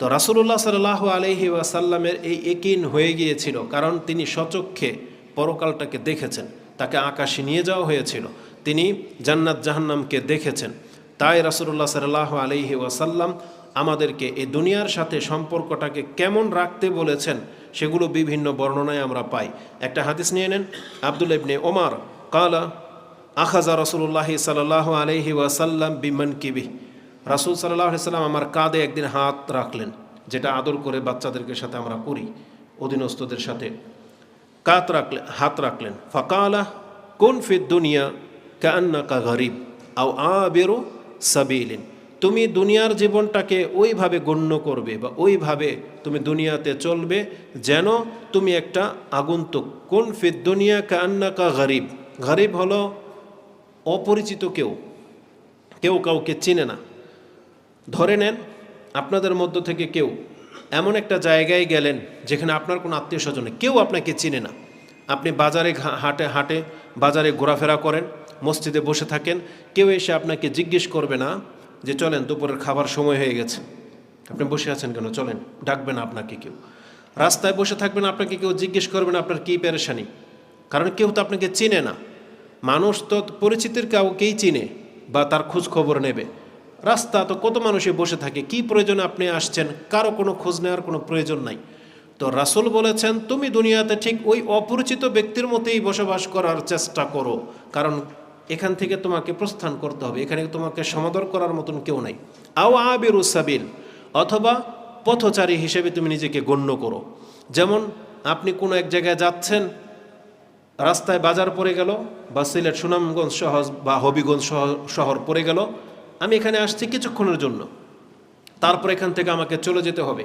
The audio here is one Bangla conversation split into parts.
তো রাসুল্লাহ সাল্লাহ আলহি ওয়াসাল্লামের এই একিন হয়ে গিয়েছিল, কারণ তিনি সচক্ষে পরকালটাকে দেখেছেন। তাকে আকাশে নিয়ে যাওয়া হয়েছিল। তিনি জান্নাত জাহান্নামকে দেখেছেন। তাই রাসুল্লাহ সাল্লাহ আলহি ওয়াসাল্লাম আমাদেরকে এই দুনিয়ার সাথে সম্পর্কটাকে কেমন রাখতে বলেছেন, সেগুলো বিভিন্ন বর্ণনায় আমরা পাই। একটা হাদিস নিয়ে নেন, আব্দুল ইবনে ওমার, কালা, আখাজা রসুল্লাহি সাল্লাহ আলহি ওয়াসাল্লাম বিমান কিবি রাসুল সাল্লাহ সাল্লাম আমার কাঁধে একদিন হাত রাখলেন, যেটা আদর করে বাচ্চাদেরকে সাথে আমরা করি অধীনস্থদের সাথে। কাত রাখলেন হাত রাখলেন। ফাকালা, কোন ফিদ দুনিয়া কান্না কা গরিব, আও আ বেরো সাবিলিন। তুমি দুনিয়ার জীবনটাকে ওইভাবে গণ্য করবে বা ওইভাবে তুমি দুনিয়াতে চলবে যেন তুমি একটা আগন্তুক। কোন ফিদ দুনিয়া কান্না কা গরিব। গরিব হলো অপরিচিত কেউ। কেউ কাউকে চিনে না। ধরে নেন, আপনাদের মধ্য থেকে কেউ এমন একটা জায়গায় গেলেন যেখানে আপনার কোনো আত্মীয় স্বজন কেউ আপনাকে চিনে না। আপনি বাজারে হাটে হাটে বাজারে ঘোরাফেরা করেন, মসজিদে বসে থাকেন, কেউ এসে আপনাকে জিজ্ঞেস করবে না যে, চলেন, দুপুরের খাবার সময় হয়ে গেছে। আপনি বসে আছেন কেন? চলেন, ডাকবে না আপনাকে কেউ। রাস্তায় বসে থাকবেন, আপনাকে কেউ জিজ্ঞেস করবে না, আপনার কী পেরেশানি? কারণ কেউ তো আপনাকে চিনে না। মানুষ তো পরিচিতির কাউকেই চিনে বা তার খোঁজ খবর নেবে। রাস্তা, তো কত মানুষে বসে থাকে, কি প্রয়োজনে আপনি আসছেন, কারও কোনো খোঁজ নেওয়ার কোনো প্রয়োজন নাই। তো রাসুল বলেছেন, তুমি দুনিয়াতে ঠিক ওই অপরিচিত ব্যক্তির মতেই বসবাস করার চেষ্টা করো, কারণ এখান থেকে তোমাকে প্রস্থান করতে হবে, এখানে তোমাকে সমাদর করার মতন কেউ নাই। আও আবির সাবিল, অথবা পথচারী হিসেবে তুমি নিজেকে গণ্য করো। যেমন, আপনি কোনো এক জায়গায় যাচ্ছেন, রাস্তায় বাজার পড়ে গেল, বা সিলেট সুনামগঞ্জ শহর বা হবিগঞ্জ শহর- শহর পড়ে গেল আমি এখানে আসছি কিছুক্ষণের জন্য। তারপর এখান থেকে আমাকে চলে যেতে হবে।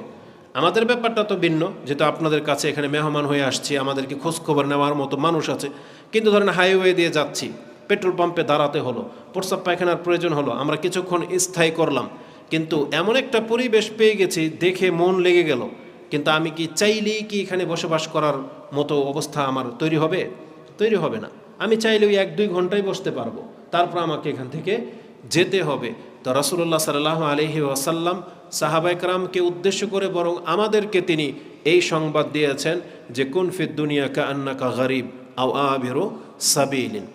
আমাদের ব্যাপারটা তো ভিন্ন, যেহেতু আপনাদের কাছে এখানে মেহমান হয়ে আসছি আমাদেরকে খোঁজখবর নেওয়ার মতো মানুষ আছে। কিন্তু ধরেন হাইওয়ে দিয়ে যাচ্ছি, পেট্রোল পাম্পে দাঁড়াতে হলো, প্রস্রাব পায়খানার প্রয়োজন হলো, আমরা কিছুক্ষণ স্থায়ী করলাম। কিন্তু এমন একটা পরিবেশ পেয়ে গেছি, দেখে মন লেগে গেল। কিন্তু আমি কি চাইলেই কি এখানে বসবাস করার মতো অবস্থা আমার তৈরি হবে? তৈরি হবে না। আমি চাইলে ওই এক দুই ঘন্টায় বসতে পারব। তারপর আমাকে এখান থেকে যেতে হবে। তো রসুল্লাহ সাল্লাহ আলহি ওয়াসাল্লাম সাহাবাইকরামকে উদ্দেশ্য করে বরং আমাদেরকে তিনি এই সংবাদ দিয়েছেন যে, কুন ফিদ দুনিয়া কা আন্না কা গরিব আও আবিরো সাবিলিন।